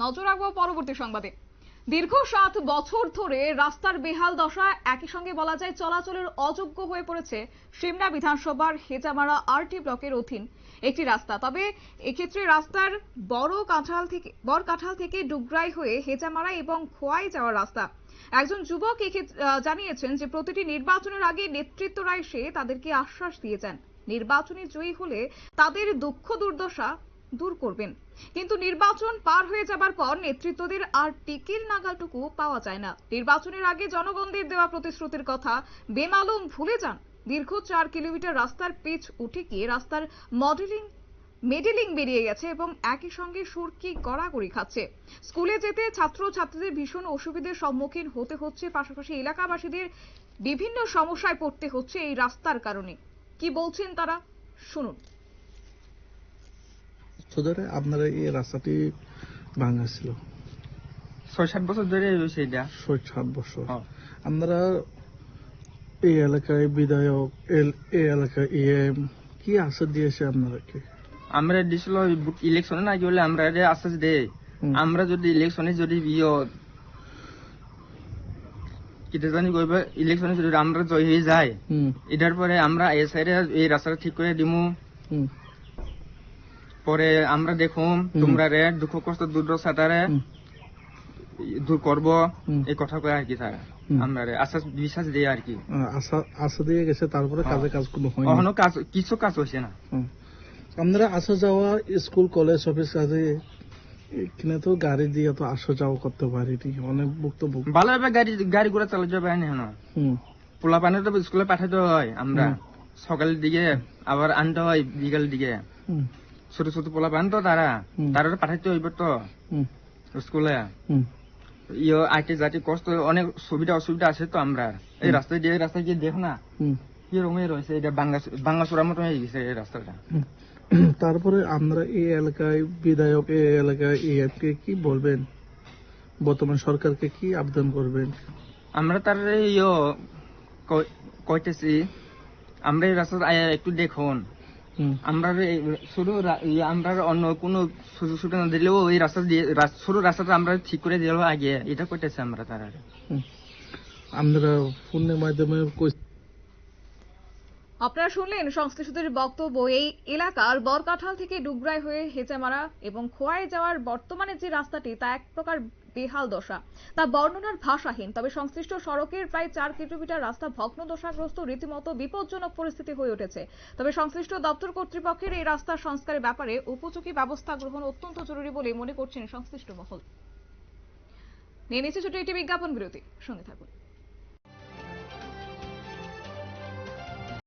নজর রাখব পরবর্তী সংবাদে। দীর্ঘ সাত বছর ধরে রাস্তার বেহাল দশা একই সঙ্গে বলা যায় চলাচলের অযোগ্য হয়ে পড়েছে সিমনা বিধানসভার হেজামারা আরটি ব্লকের অধীন একটি রাস্তা। তবে এক্ষেত্রে রাস্তার বড় কাঁঠাল থেকে বড় কাঁঠাল থেকে ডুগরাই হয়ে হেজামারা এবং খোয়াই যাওয়ার রাস্তা। একজন যুবক জানিয়েছেন যে প্রতিটি নির্বাচনের আগে নেতৃত্বরা এসে তাদেরকে আশ্বাস দিয়ে যান নির্বাচনে জয়ী হলে তাদের দুঃখ দুর্দশা দূর করবেন। কিন্তু নির্বাচন পার হয়ে যাবার পর নেতৃত্বদের আর টিকির নাগালটুকু পাওয়া যায় না। নির্বাচনের আগে জনগণদের দেওয়া প্রতিশ্রুতির কথা বেমালুম ভুলে যান। দীর্ঘ চার কিলোমিটার রাস্তার পিচ উঠে গিয়ে রাস্তার মডেলিং, মেডেলিং বেরিয়ে গেছে এবং একই সঙ্গে সুরকি গড়াগড়ি খাচ্ছে। স্কুলে যেতে ছাত্র ছাত্রীদের ভীষণ অসুবিধার সম্মুখীন হতে হচ্ছে, পাশাপাশি এলাকাবাসীদের বিভিন্ন সমস্যায় পড়তে হচ্ছে এই রাস্তার কারণে। কি বলছেন তারা? শুনুন। ধরে আপনারা এই রাস্তাটি ভাঙা ছিল। ছয় সাত বছর ধরে রয়েছে এটা? ছয় সাত বছর। আপনারা এই এলাকায় বিধায়ক এল- এই এলাকায় ইএম কি আশা দিয়েছে আপনারাকে আমরা দিছিল ইলেকশনে না গেলে আমরা যে আশ্বাস হুম। আমরা যদি ইলেকশনে যদি ইয়ে কিটা জানি কইবে ইলেকশনে যদি আমরা জয় হয়ে হুম। এটার পরে আমরা এই সাইডে এই রাস্তাটা ঠিক করে দিমু। পরে আমরা দেখুম। তোমরা রে দুঃখ কষ্ট দুর্দশাটারে হুম, দূর করব। এই কথা কয়ে আর কি স্যার। আমরা রে আশ্বাস বিশ্বাস দিই আর কি। আশা আশা দিয়ে গেছে তারপরে হ্যাঁ। কাজে কাজ কোনো কখনো কাজ কিছু কাজ হয়েছে না। আপনারা আসা যাওয়া স্কুল কলেজ অফিস কাজে এখানে তো গাড়ি দিয়ে তো আসা যাওয়া করতে পারিনি অনেক ভালোভাবে গাড়ি গাড়ি ঘোড়া চালা যাবে না না হুম। পোলা পানি তো স্কুলে পাঠাতে হয় আমরা সকালের দিকে আবার আনতে হয় বিকালের দিকে। হুম। ছোট ছোট পোলা পান তো তারা। তারা পাঠাইতে হইব তো। স্কুলে। ইয়ে আইতে যাতে কষ্ট অনেক সুবিধা অসুবিধা আছে তো আমরা এই রাস্তায় দিয়ে রাস্তায় গিয়ে দেখো না। কি রকমের রয়েছে এটা বাঙ্গা বাঙ্গা চূড়ার মতো হয়ে গেছে এই রাস্তাটা তারপরে আমরা এই এলাকায় বিধায়ক এই এলাকায় ইএমকে কি বলবেন? বর্তমান সরকারকে কি আবেদন করবেন আমরা তার ইয়ে কই- কইতেছি আমরা এই রাস্তা একটু দেখুন। আমরা শুরু শুধু আমরা অন্য কোনো সুযোগ সুবিধা না দিলেও এই রাস্তা দিয়ে শুরু শুধু রাস্তাটা আমরা ঠিক করে দিলেও আগে এটা করতেছি আমরা তারা আমরা ফোনের মাধ্যমে কই- আপনারা শুনলেন সংশ্লিষ্টদের বক্তব্য, এই এলাকার বরকাঠাল থেকে ডুগরাই হয়ে হেঁচেমারা এবং খোয়াই যাওয়ার বর্তমানে যে রাস্তাটি তা এক প্রকার বেহাল দশা। তা বর্ণনার ভাষাহীন, তবে সংশ্লিষ্ট সড়কের প্রায় চার কিলোমিটার রাস্তা ভগ্ন দশাগ্রস্ত, রীতিমতো বিপজ্জনক পরিস্থিতি হয়ে উঠেছে। তবে সংশ্লিষ্ট দপ্তর কর্তৃপক্ষের এই রাস্তার সংস্কারের ব্যাপারে উপযোগী ব্যবস্থা গ্রহণ অত্যন্ত জরুরি বলে মনে করছেন সংশ্লিষ্ট মহল। নিয়ে নিচ্ছে ছোট একটি বিজ্ঞাপন বিরতি। সঙ্গে থাকুন।